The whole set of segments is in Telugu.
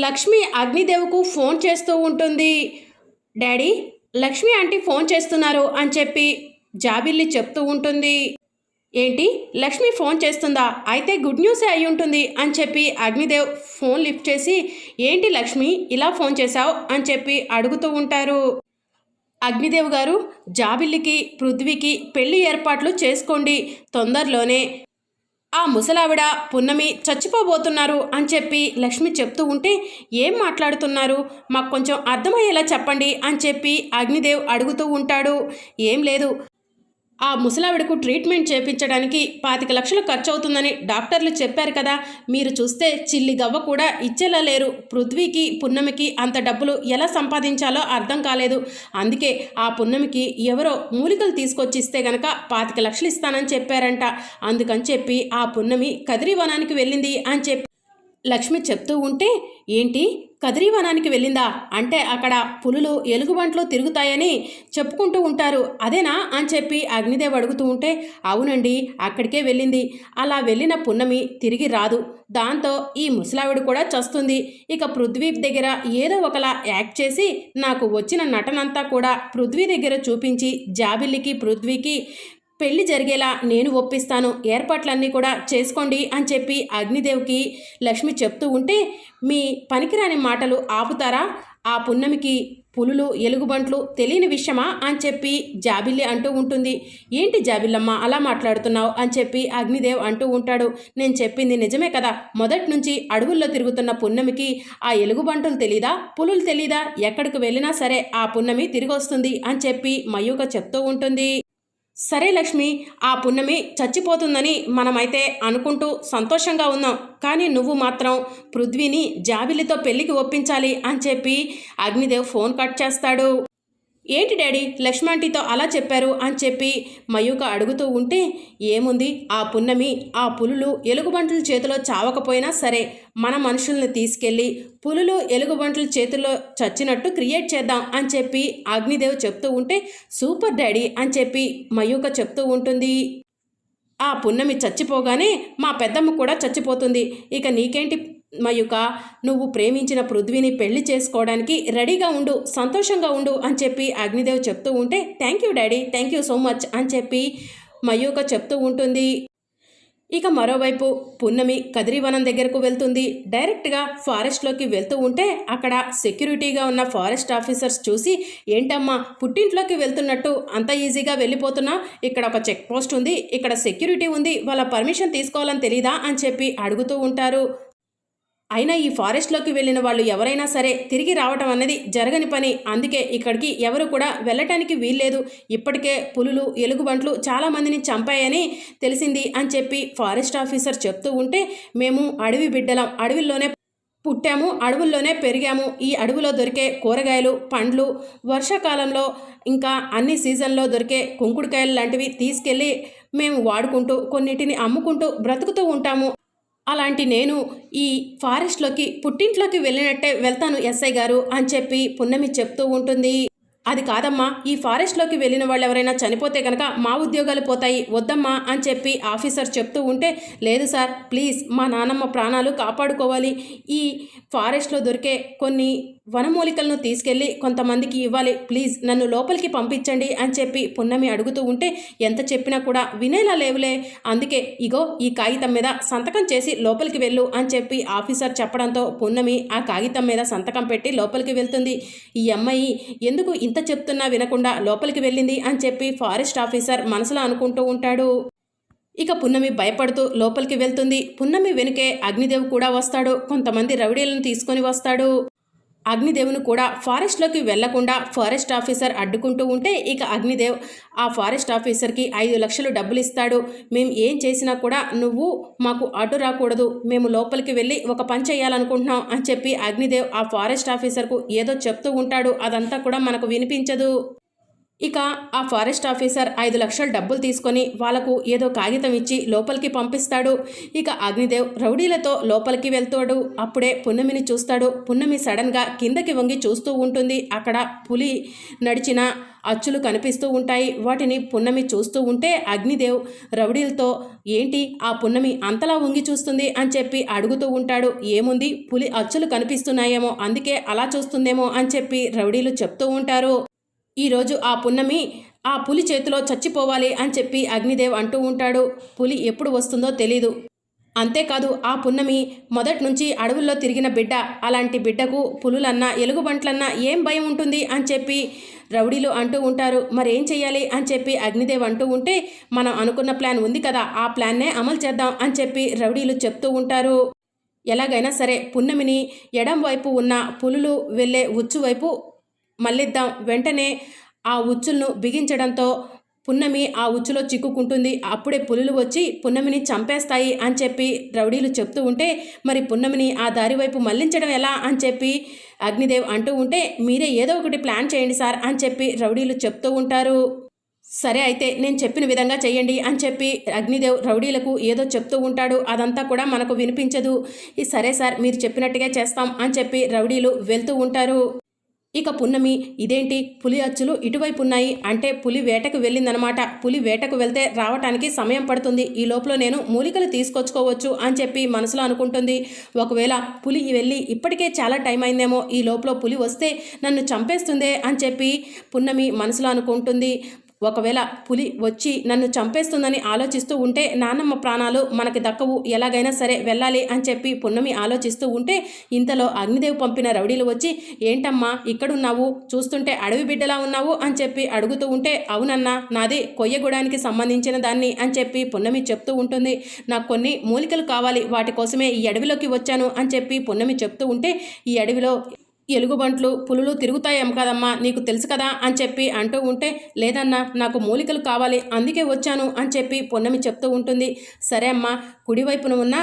లక్ష్మి అగ్నిదేవ్కు ఫోన్ చేస్తూ ఉంటుంది. డాడీ లక్ష్మి ఆంటీ ఫోన్ చేస్తున్నారు అని చెప్పి జాబిల్లి చెప్తూ ఉంటుంది. ఏంటి లక్ష్మి ఫోన్ చేస్తుందా? అయితే గుడ్ న్యూసే అయి ఉంటుంది అని చెప్పి అగ్నిదేవ్ ఫోన్ లిఫ్ట్ చేసి ఏంటి లక్ష్మి ఇలా ఫోన్ చేశావు? అని చెప్పి అడుగుతూ ఉంటారు. అగ్నిదేవ్ గారు జాబిల్లికి పృథ్వీకి పెళ్ళి ఏర్పాట్లు చేసుకోండి తొందరలోనే. ఆ ముసలావిడ పున్నమి చచ్చిపోబోతున్నారు అని చెప్పి లక్ష్మి చెప్తూ ఉంటే ఏం మాట్లాడుతున్నారు? మాకు కొంచెం అర్థమయ్యేలా చెప్పండి అని చెప్పి అగ్నిదేవ్ అడుగుతూ ఉంటాడు. ఏం లేదు ఆ ముసలావిడకు ట్రీట్మెంట్ చేపించడానికి పాతిక లక్షలు ఖర్చు అవుతుందని డాక్టర్లు చెప్పారు కదా. మీరు చూస్తే చిల్లి గవ్వ కూడా ఇచ్చేలా లేరు. పృథ్వీకి పున్నమికి అంత డబ్బులు ఎలా సంపాదించాలో అర్థం కాలేదు. అందుకే ఆ పున్నమికి ఎవరో మూలికలు తీసుకొచ్చి ఇస్తే గనక పాతిక లక్షలు ఇస్తానని చెప్పారంట. అందుకని చెప్పి ఆ పున్నమి కదిరివనానికి వెళ్ళింది అని చెప్పి లక్ష్మి చెప్తూ ఉంటే ఏంటి? కదిరీవనానికి వెళ్ళిందా? అంటే అక్కడ పులులు ఎలుగుబంట్లో తిరుగుతాయని చెప్పుకుంటూ ఉంటారు. అదేనా? అని చెప్పి అగ్నిదేవ్ అడుగుతూ ఉంటే అవునండి అక్కడికే వెళ్ళింది. అలా వెళ్ళిన పున్నమి తిరిగి రాదు. దాంతో ఈ ముసలావిడ కూడా చస్తుంది. ఇక పృథ్వీ దగ్గర ఏదో ఒకలా యాక్ట్ చేసి నాకు వచ్చిన నటనంతా కూడా పృథ్వీ దగ్గర చూపించి జాబిల్లికి పృథ్వీకి పెళ్ళి జరిగేలా నేను ఒప్పిస్తాను. ఏర్పాట్లన్నీ కూడా చేసుకోండి అని చెప్పి అగ్నిదేవ్కి లక్ష్మి చెప్తూ ఉంటే మీ పనికిరాని మాటలు ఆపుతారా? ఆ పున్నమికి పులులు ఎలుగుబంట్లు తెలియని విషయమా? అని చెప్పి జాబిల్లి అంటూ ఉంటుంది. ఏంటి జాబిల్లమ్మ అలా మాట్లాడుతున్నావు? అని చెప్పి అగ్నిదేవ్ అంటూ ఉంటాడు. నేను చెప్పింది నిజమే కదా? మొదటి నుంచి అడవుల్లో తిరుగుతున్న పున్నమికి ఆ ఎలుగుబంటులు తెలీదా? పులులు తెలీదా? ఎక్కడికి వెళ్ళినా సరే ఆ పున్నమి తిరిగి వస్తుంది అని చెప్పి మయూక చెప్తూ ఉంటుంది. సరే లక్ష్మి ఆ పున్నమి చచ్చిపోతుందని మనమైతే అనుకుంటూ సంతోషంగా ఉన్నాం. కానీ నువ్వు మాత్రం పృథ్వీని జాబిలితో పెళ్ళికి ఒప్పించాలి అని చెప్పి అగ్నిదేవ్ ఫోన్ కట్ చేస్తాడు. ఏంటి డాడీ లక్ష్మాంటితో అలా చెప్పారు అని చెప్పి మయూక అడుగుతూ ఉంటే ఏముంది? ఆ పున్నమి ఆ పులులు ఎలుగుబంటుల చేతిలో చావకపోయినా సరే మన మనుషుల్ని తీసుకెళ్ళి పులులు ఎలుగుబంటుల చేతిలో చచ్చినట్టు క్రియేట్ చేద్దాం అని చెప్పి అగ్నిదేవ్ చెప్తూ ఉంటే సూపర్ డాడీ అని చెప్పి మయూక చెప్తూ ఉంటుంది. ఆ పున్నమి చచ్చిపోగానే మా పెద్దమ్మ కూడా చచ్చిపోతుంది. ఇక నీకేంటి మయుక నువ్వు ప్రేమించిన పృథ్వీని పెళ్ళి చేసుకోవడానికి రెడీగా ఉండు సంతోషంగా ఉండు అని చెప్పి అగ్నిదేవ్ చెప్తూ ఉంటే thank you daddy thank you so much అని చెప్పి మయూక చెప్తూ ఉంటుంది. ఇక మరోవైపు పున్నమి కదిరివనం దగ్గరకు వెళ్తుంది. డైరెక్ట్గా ఫారెస్ట్లోకి వెళ్తూ ఉంటే అక్కడ సెక్యూరిటీగా ఉన్న ఫారెస్ట్ ఆఫీసర్స్ చూసి ఏంటమ్మా పుట్టింట్లోకి వెళ్తున్నట్టు అంత ఈజీగా వెళ్ళిపోతున్నా? ఇక్కడ ఒక చెక్ పోస్ట్ ఉంది ఇక్కడ సెక్యూరిటీ ఉంది వాళ్ళ పర్మిషన్ తీసుకోవాలని తెలీదా? అని చెప్పి అడుగుతూ ఉంటారు. అయినా ఈ ఫారెస్ట్లోకి వెళ్ళిన వాళ్ళు ఎవరైనా సరే తిరిగి రావటం అన్నది జరగని పని. అందుకే ఇక్కడికి ఎవరు కూడా వెళ్ళటానికి వీల్లేదు. ఇప్పటికే పులులు ఎలుగుబంట్లు చాలామందిని చంపాయని తెలిసింది అని చెప్పి ఫారెస్ట్ ఆఫీసర్ చెప్తూ ఉంటే మేము అడవి బిడ్డలం. అడవిలోనే పుట్టాము అడవుల్లోనే పెరిగాము. ఈ అడవిలో దొరికే కూరగాయలు పండ్లు వర్షాకాలంలో ఇంకా అన్ని సీజన్లో దొరికే కుంకుడుకాయలు లాంటివి తీసుకెళ్ళి మేము వాడుకుంటూ కొన్నిటిని అమ్ముకుంటూ బ్రతుకుతూ ఉంటాము. అలాంటి నేను ఈ ఫారెస్ట్లోకి పుట్టింట్లోకి వెళ్ళినట్టే వెళ్తాను ఎస్ఐ గారు అని చెప్పి పున్నమి చెప్తూ ఉంటుంది. అది కాదమ్మా ఈ ఫారెస్ట్లోకి వెళ్ళిన వాళ్ళు ఎవరైనా చనిపోతే కనుక మా ఉద్యోగాలు పోతాయి వద్దమ్మా అని చెప్పి ఆఫీసర్ చెప్తూ ఉంటే లేదు సార్ ప్లీజ్ మా నానమ్మ ప్రాణాలు కాపాడుకోవాలి. ఈ ఫారెస్ట్లో దొరికే కొన్ని వనమూలికలను తీసుకెళ్ళి కొంతమందికి ఇవ్వాలి. ప్లీజ్ నన్ను లోపలికి పంపించండి అని చెప్పి పున్నమి అడుగుతూ ఉంటే ఎంత చెప్పినా కూడా వినేలా లేవులే. అందుకే ఇగో ఈ కాగితం మీద సంతకం చేసి లోపలికి వెళ్ళు అని చెప్పి ఆఫీసర్ చెప్పడంతో పున్నమి ఆ కాగితం మీద సంతకం పెట్టి లోపలికి వెళ్తుంది. ఈ అమ్మాయి ఎందుకు ఇంత చెప్తున్నా వినకుండా లోపలికి వెళ్ళింది అని చెప్పి ఫారెస్ట్ ఆఫీసర్ మనసులో అనుకుంటూ ఉంటాడు. ఇక పున్నమి భయపడుతూ లోపలికి వెళ్తుంది. పున్నమి వెనుకే అగ్నిదేవ్ కూడా వస్తాడు. కొంతమంది రౌడీలను తీసుకొని వస్తాడు. అగ్నిదేవును కూడా ఫారెస్ట్లోకి వెళ్ళకుండా ఫారెస్ట్ ఆఫీసర్ అడ్డుకుంటూ ఉంటే ఇక అగ్నిదేవ్ ఆ ఫారెస్ట్ ఆఫీసర్కి ఐదు లక్షలు డబ్బులు ఇస్తాడు మేము ఏం చేసినా కూడా నువ్వు మాకు అడ్డు రాకూడదు. మేము లోపలికి వెళ్ళి ఒక పని చేయాలనుకుంటున్నాం అని చెప్పి అగ్నిదేవ్ ఆ ఫారెస్ట్ ఆఫీసర్కు ఏదో చెప్తూ ఉంటాడు. అదంతా కూడా మనకు వినిపించదు. ఇక ఆ ఫారెస్ట్ ఆఫీసర్ ఐదు లక్షల డబ్బులు తీసుకొని వాళ్ళకు ఏదో కాగితం ఇచ్చి లోపలికి పంపిస్తాడు. ఇక అగ్నిదేవ్ రౌడీలతో లోపలికి వెళ్తాడు. అప్పుడే పున్నమిని చూస్తాడు. పున్నమి సడన్గా కిందకి వంగి చూస్తూ ఉంటుంది. అక్కడ పులి నడిచిన అచ్చులు కనిపిస్తూ ఉంటాయి. వాటిని పున్నమి చూస్తూ ఉంటే అగ్నిదేవ్ రౌడీలతో ఏంటి? ఆ పున్నమి అంతలా వంగి చూస్తుంది? అని చెప్పి అడుగుతూ ఉంటాడు. ఏముంది? పులి అచ్చులు కనిపిస్తున్నాయేమో. అందుకే అలా చూస్తుందేమో అని చెప్పి రౌడీలు చెప్తూ ఉంటారు. ఈరోజు ఆ పున్నమి ఆ పులి చేతిలో చచ్చిపోవాలి అని చెప్పి అగ్నిదేవ్ అంటూ ఉంటాడు. పులి ఎప్పుడు వస్తుందో తెలీదు. అంతేకాదు ఆ పున్నమి మొదటి నుంచి అడవుల్లో తిరిగిన బిడ్డ. అలాంటి బిడ్డకు పులులన్నా ఎలుగుబంట్లన్నా ఏం భయం ఉంటుంది అని చెప్పి రౌడీలు అంటూ ఉంటారు. మరేం చెయ్యాలి అని చెప్పి అగ్నిదేవ్ అంటూ ఉంటే మనం అనుకున్న ప్లాన్ ఉంది కదా ఆ ప్లాన్నే అమలు చేద్దాం అని చెప్పి రౌడీలు చెప్తూ ఉంటారు. ఎలాగైనా సరే పున్నమిని ఎడం వైపు ఉన్న పులులు వెళ్ళే ఉచ్చు వైపు మళ్ళిద్దాం. వెంటనే ఆ ఉచ్చులను బిగించడంతో పున్నమి ఆ ఉచ్చులో చిక్కుకుంటుంది. అప్పుడే పులులు వచ్చి పున్నమిని చంపేస్తాయి అని చెప్పి రౌడీలు చెప్తూ ఉంటే మరి పున్నమిని ఆ దారి వైపు మళ్ళించడం ఎలా అని చెప్పి అగ్నిదేవ్ అంటూ ఉంటే మీరే ఏదో ఒకటి ప్లాన్ చేయండి సార్ అని చెప్పి రౌడీలు చెప్తూ ఉంటారు. సరే అయితే నేను చెప్పిన విధంగా చేయండి అని చెప్పి అగ్నిదేవ్ రౌడీలకు ఏదో చెప్తూ ఉంటాడు. అదంతా కూడా మనకు వినిపించదు. ఈ సరే సార్ మీరు చెప్పినట్టుగా చేస్తాం అని చెప్పి రౌడీలు వెళ్తూ ఉంటారు. ఇక పున్నమి ఇదేంటి? పులి అచ్చులు ఇటువైపు ఉన్నాయి అంటే పులి వేటకు వెళ్ళిందనమాట. పులి వేటకు వెళ్తే రావటానికి సమయం పడుతుంది. ఈ లోపల నేను మూలికలు తీసుకొచ్చుకోవచ్చు అని చెప్పి మనసులో అనుకుంటుంది. ఒకవేళ పులి వెళ్ళి ఇప్పటికే చాలా టైం అయిందేమో ఈ లోపల పులి వస్తే నన్ను చంపేస్తుందే అని చెప్పి పున్నమి మనసులో అనుకుంటుంది. ఒకవేళ పులి వచ్చి నన్ను చంపేస్తుందని ఆలోచిస్తూ ఉంటే నాన్నమ్మ ప్రాణాలు మనకి దక్కవు ఎలాగైనా సరే వెళ్ళాలి అని చెప్పి పున్నమి ఆలోచిస్తూ ఉంటే ఇంతలో అగ్నిదేవ్ పంపిన రౌడీలు వచ్చి ఏంటమ్మా ఇక్కడున్నావు? చూస్తుంటే అడవి బిడ్డలా ఉన్నావు? అని చెప్పి అడుగుతూ ఉంటే అవునన్నా నాది కొయ్యగూడానికి సంబంధించిన దాన్ని అని చెప్పి పున్నమి చెప్తూ ఉంటుంది. నాకు కొన్ని మూలికలు కావాలి వాటి కోసమే ఈ అడవిలోకి వచ్చాను అని చెప్పి పున్నమి చెప్తూ ఉంటే ఈ అడవిలో ఎలుగుబంట్లు పులులు తిరుగుతాయేం కదమ్మా నీకు తెలుసు కదా అని చెప్పి అంటూ ఉంటే లేదన్నా నాకు మూలికలు కావాలి అందుకే వచ్చాను అని చెప్పి పొన్నమి చెప్తూ ఉంటుంది. సరే అమ్మా కుడివైపున ఉన్న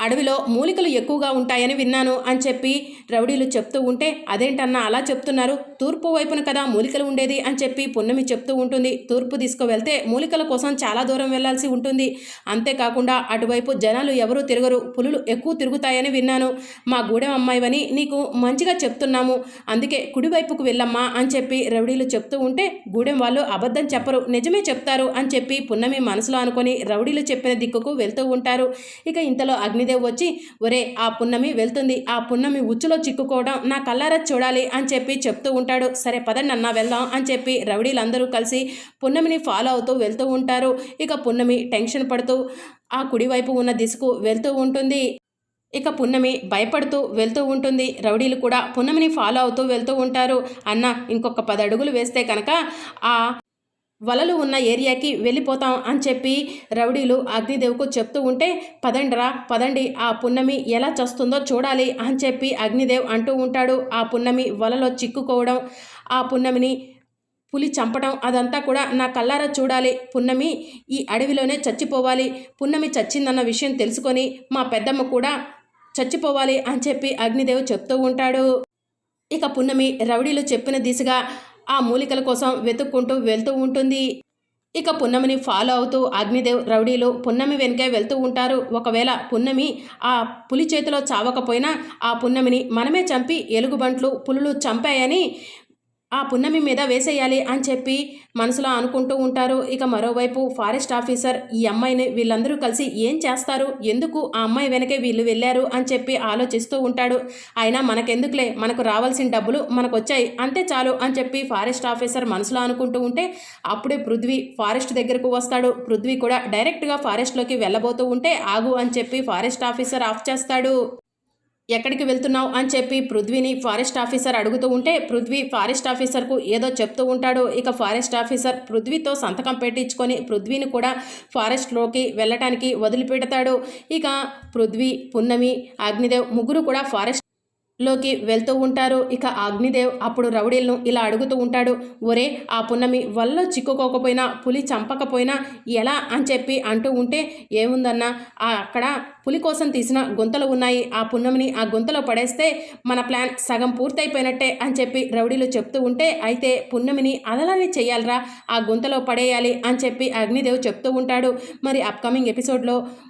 అడవిలో మూలికలు ఎక్కువగా ఉంటాయని విన్నాను అని చెప్పి రౌడీలు చెప్తూ ఉంటే అదేంటన్నా అలా చెప్తున్నారు? తూర్పు వైపున కదా మూలికలు ఉండేది అని చెప్పి పున్నమి చెప్తూ ఉంటుంది. తూర్పు తీసుకువెళ్తే మూలికల కోసం చాలా దూరం వెళ్ళాల్సి ఉంటుంది. అంతేకాకుండా అటువైపు జనాలు ఎవరూ తిరగరు పులులు ఎక్కువ తిరుగుతాయని విన్నాను. మా గూడెం అమ్మాయివని నీకు మంచిగా చెప్తున్నాము. అందుకే కుడివైపుకు వెళ్ళమ్మా అని చెప్పి రౌడీలు చెప్తూ ఉంటే గూడెం వాళ్ళు అబద్ధం చెప్పరు నిజమే చెప్తారు అని చెప్పి పున్నమి మనసులో అనుకొని రౌడీలు చెప్పిన దిక్కుకు వెళ్తూ ఉంటారు. ఇక ఇంతలో అగ్ని లక్ష్మీదేవి వచ్చి ఒరే ఆ పున్నమి వెళ్తుంది. ఆ పున్నమి ఉచ్చులో చిక్కుకోవడం నా కల్లారా చూడాలి అని చెప్పి చెప్తూ ఉంటాడు. సరే పదండి అన్న వెళ్దాం అని చెప్పి రౌడీలందరూ కలిసి పున్నమిని ఫాలో అవుతూ వెళ్తూ ఉంటారు. ఇక పున్నమి టెన్షన్ పడుతూ ఆ కుడివైపు ఉన్న దిశకు వెళ్తూ ఉంటుంది. ఇక పున్నమి భయపడుతూ వెళ్తూ ఉంటుంది. రౌడీలు కూడా పున్నమిని ఫాలో అవుతూ వెళ్తూ ఉంటారు. అన్న ఇంకొక పది అడుగులు వేస్తే కనుక ఆ వలలు ఉన్న ఏరియాకి వెళ్ళిపోతాం అని చెప్పి రౌడీలు అగ్నిదేవ్కు చెప్తూ ఉంటే పదండిరా పదండి ఆ పున్నమి ఎలా చస్తుందో చూడాలి అని చెప్పి అగ్నిదేవ్ అంటూ ఉంటాడు. ఆ పున్నమి వలలో చిక్కుకోవడం ఆ పున్నమిని పులి చంపడం అదంతా కూడా నా కల్లారా చూడాలి. పున్నమి ఈ అడవిలోనే చచ్చిపోవాలి. పున్నమి చచ్చిందన్న విషయం తెలుసుకొని మా పెద్దమ్మ కూడా చచ్చిపోవాలి అని చెప్పి అగ్నిదేవ్ చెప్తూ ఉంటాడు. ఇక పున్నమి రౌడీలు చెప్పిన దిశగా ఆ మూలికల కోసం వెతుక్కుంటూ వెళ్తూ ఉంటుంది. ఇక పున్నమిని ఫాలో అవుతూ అగ్నిదేవ్ రౌడీలు పున్నమి వెనుకే వెళ్తూ ఉంటారు. ఒకవేళ పున్నమి ఆ పులి చేతిలో చావకపోయినా ఆ పున్నమిని మనమే చంపి ఎలుగుబంట్లు పులులు చంపాయని ఆ పున్నమి మీద వేసేయాలి అని చెప్పి మనసులో అనుకుంటూ ఉంటారు. ఇక మరోవైపు ఫారెస్ట్ ఆఫీసర్ ఈ అమ్మాయిని వీళ్ళందరూ కలిసి ఏం చేస్తారు? ఎందుకు ఆ అమ్మాయి వెనకే వీళ్ళు వెళ్ళారు? అని చెప్పి ఆలోచిస్తూ ఉంటాడు. అయినా మనకెందుకులే? మనకు రావాల్సిన డబ్బులు మనకు వచ్చాయి అంతే చాలు అని చెప్పి ఫారెస్ట్ ఆఫీసర్ మనసులో అనుకుంటూ ఉంటే అప్పుడే పృథ్వీ ఫారెస్ట్ దగ్గరకు వస్తాడు. పృథ్వీ కూడా డైరెక్ట్గా ఫారెస్ట్లోకి వెళ్ళబోతూ ఉంటే ఆగు అని చెప్పి ఫారెస్ట్ ఆఫీసర్ ఆఫ్ చేస్తాడు. ఎక్కడికి వెళ్తున్నావు అని చెప్పి పృథ్వీని ఫారెస్ట్ ఆఫీసర్ అడుగుతూ ఉంటే పృథ్వీ ఫారెస్ట్ ఆఫీసర్కు ఏదో చెప్తూ ఉంటాడు. ఇక ఫారెస్ట్ ఆఫీసర్ పృథ్వీతో సంతకం పెట్టించుకొని పృథ్వీని కూడా ఫారెస్ట్లోకి వెళ్ళటానికి వదిలిపెడతాడు. ఇక పృథ్వీ పున్నమి అగ్నిదేవ్ ముగ్గురు కూడా ఫారెస్ట్ లోకి వెళ్తూ ఉంటారు. ఇక అగ్నిదేవ్ అప్పుడు రౌడీలను ఇలా అడుగుతూ ఉంటాడు. ఒరే ఆ పున్నమి వల్ల చిక్కుకోకపోయినా పులి చంపకపోయినా ఎలా అని చెప్పి అంటూ ఉంటే ఏముందన్నా? అక్కడ పులి కోసం తీసిన గుంతలు ఉన్నాయి. ఆ పున్నమిని ఆ గుంతలో పడేస్తే మన ప్లాన్ సగం పూర్తయిపోయినట్టే అని చెప్పి రౌడీలు చెప్తూ ఉంటే అయితే పున్నమిని అదలానే చేయాలరా ఆ గుంతలో పడేయాలి అని చెప్పి అగ్నిదేవ్ చెప్తూ ఉంటాడు. మరి అప్కమింగ్ ఎపిసోడ్లో